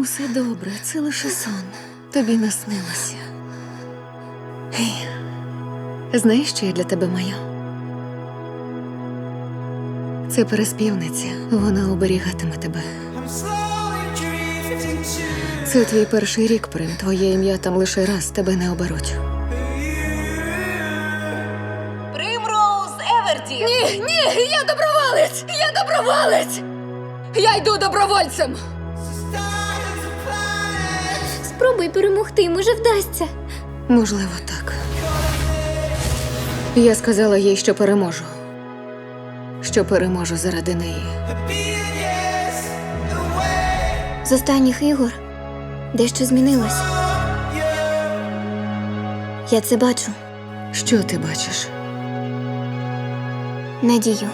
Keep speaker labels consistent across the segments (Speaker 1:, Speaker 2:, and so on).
Speaker 1: Усе добре, це лише сон. Тобі наснилося. Гей, знаєш, що я для тебе маю? Це переспівниця. Вона оберігатиме тебе. Це твій перший рік, Прим. Твоє ім'я там лише раз тебе не оберуть.
Speaker 2: Примроуз Еверті!
Speaker 1: Ні, ні, я доброволець! Я доброволець! Я йду добровольцем!
Speaker 3: Спробуй перемогти, може вдасться.
Speaker 1: Можливо, так. Я сказала їй, що переможу. Що переможу заради неї.
Speaker 3: З останніх ігор дещо змінилось. Я це бачу.
Speaker 1: Що ти бачиш?
Speaker 3: Надію.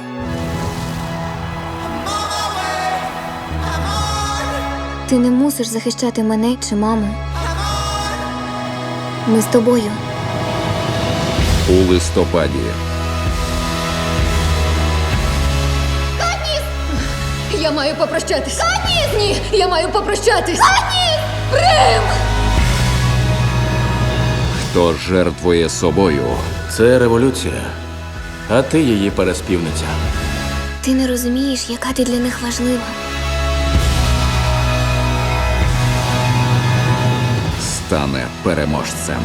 Speaker 3: Ти не мусиш захищати мене чи маму. Ми з тобою.
Speaker 4: у листопаді.
Speaker 1: Я маю попрощатись. Ані! Ні, я маю попрощатись. Ані! Прим!
Speaker 4: Хто жертвує собою?
Speaker 5: Це революція, а ти її переспівниця.
Speaker 3: Ти не розумієш, яка ти для них важлива.
Speaker 4: Стане переможцем.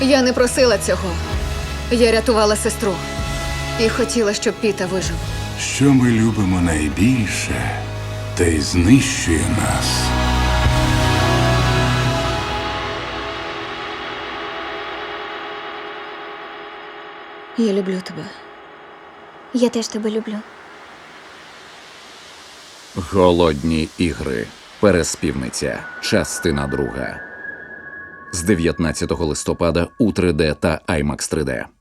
Speaker 1: Я не просила цього. Я рятувала сестру. І хотіла, щоб Піта вижив.
Speaker 6: Що ми любимо найбільше, те й знищує нас.
Speaker 1: Я люблю тебе.
Speaker 3: Я теж тебе люблю.
Speaker 4: Голодні ігри. Переспівниця. Частина друга. З 19 листопада у 3D та IMAX 3D.